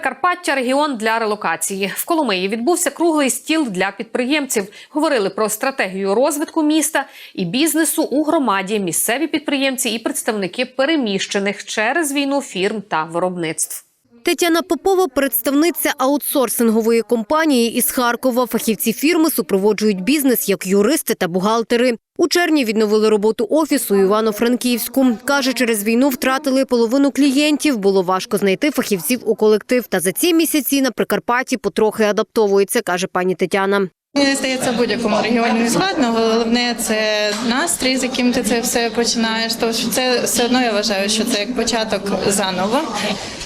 Прикарпаття регіон для релокації. В Коломиї відбувся круглий стіл для підприємців. Говорили про стратегію розвитку міста і бізнесу у громаді, місцеві підприємці і представники переміщених через війну фірм та виробництв. Тетяна Попова, представниця аутсорсингової компанії із Харкова. Фахівці фірми супроводжують бізнес як юристи та бухгалтери. У червні відновили роботу офісу Івано-Франківську. Каже, через війну втратили половину клієнтів. Було важко знайти фахівців у колектив. Та за ці місяці на Прикарпатті потрохи адаптовується, каже пані Тетяна. Мені здається, в будь-якому регіоні складно. Головне це настрій, з яким ти це все починаєш. Тому що це все одно я вважаю, що це як початок заново.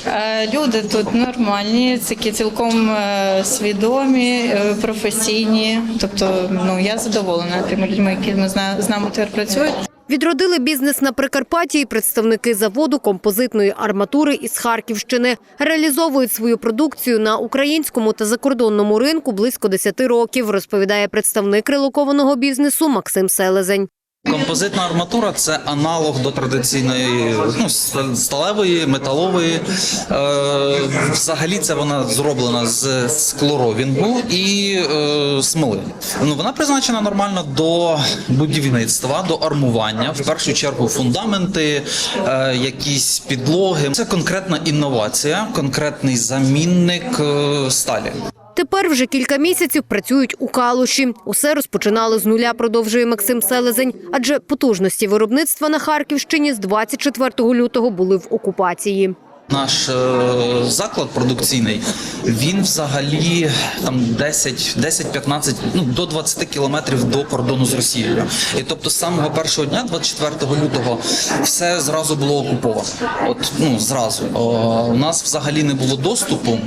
Е, Люди тут нормальні, такі цілком е, свідомі, е, професійні. Тобто, ну я задоволена тими людьми, які з нами тепер працюють. Відродили бізнес на Прикарпатті і представники заводу композитної арматури із Харківщини. Реалізовують свою продукцію на українському та закордонному ринку близько 10 років, розповідає представник релокованого бізнесу Максим Селезень. Композитна арматура це аналог до традиційної ну, ст- сталевої, металової. Е, взагалі це вона зроблена з склоровінгу і е, смоли. Ну, вона призначена нормально до будівництва, до армування. В першу чергу фундаменти, е, якісь підлоги. Це конкретна інновація, конкретний замінник е, сталі. Тепер вже кілька місяців працюють у Калуші. Усе розпочинали з нуля, продовжує Максим Селезень. Адже потужності виробництва на Харківщині з 24 лютого були в окупації. Наш е, заклад продукційний, він взагалі там 10, 10-15, ну до 20 кілометрів до кордону з Росією. І тобто з самого першого дня, 24 лютого, все зразу було окуповано. От ну зразу О, у нас взагалі не було доступу.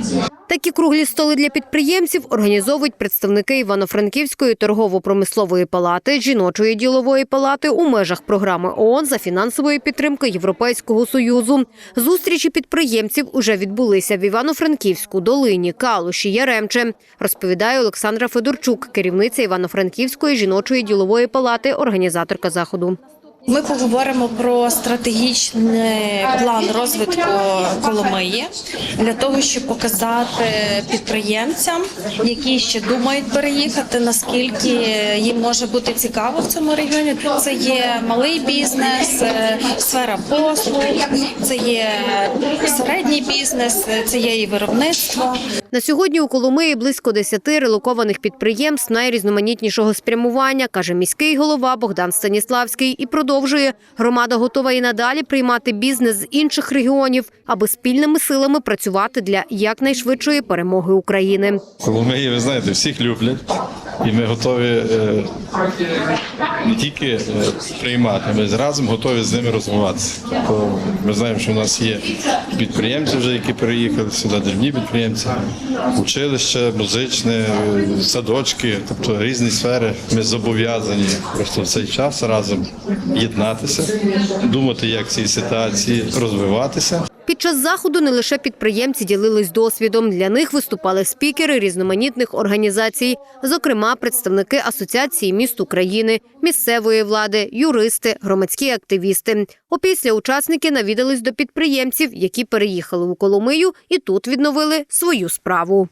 Такі круглі столи для підприємців організовують представники Івано-Франківської торгово-промислової палати, жіночої ділової палати у межах програми ООН за фінансової підтримки Європейського союзу. Зустрічі підприємців уже відбулися в Івано-Франківську, Долині, Калуші, Яремче. Розповідає Олександра Федорчук, керівниця Івано-Франківської жіночої ділової палати, організаторка заходу. Ми поговоримо про стратегічний план розвитку Коломиї для того, щоб показати підприємцям, які ще думають переїхати, наскільки їм може бути цікаво в цьому регіоні. Це є малий бізнес, е, сфера послуг, це є середній бізнес, це є і виробництво. На сьогодні у Коломиї близько 10 релокованих підприємств найрізноманітнішого спрямування, каже міський голова Богдан Станіславський. І продовжує громада готова і надалі приймати бізнес з інших регіонів, аби спільними силами працювати для якнайшвидшої перемоги України. Коломиї, ви знаєте, всіх люблять, і ми готові е, не тільки е, приймати, ми разом готові з ними розвиватися. Ми знаємо, що в нас є підприємці, вже які переїхали сюди, дрібні підприємці, училище, музичне, е, садочки, тобто різні сфери. Ми зобов'язані просто в цей час разом єднатися, думати, як в цій ситуації розвиватися. Під час заходу не лише підприємці ділились досвідом. Для них виступали спікери різноманітних організацій, зокрема представники Асоціації міст України, місцевої влади, юристи, громадські активісти. Опісля учасники навідались до підприємців, які переїхали у Коломию і тут відновили свою справу.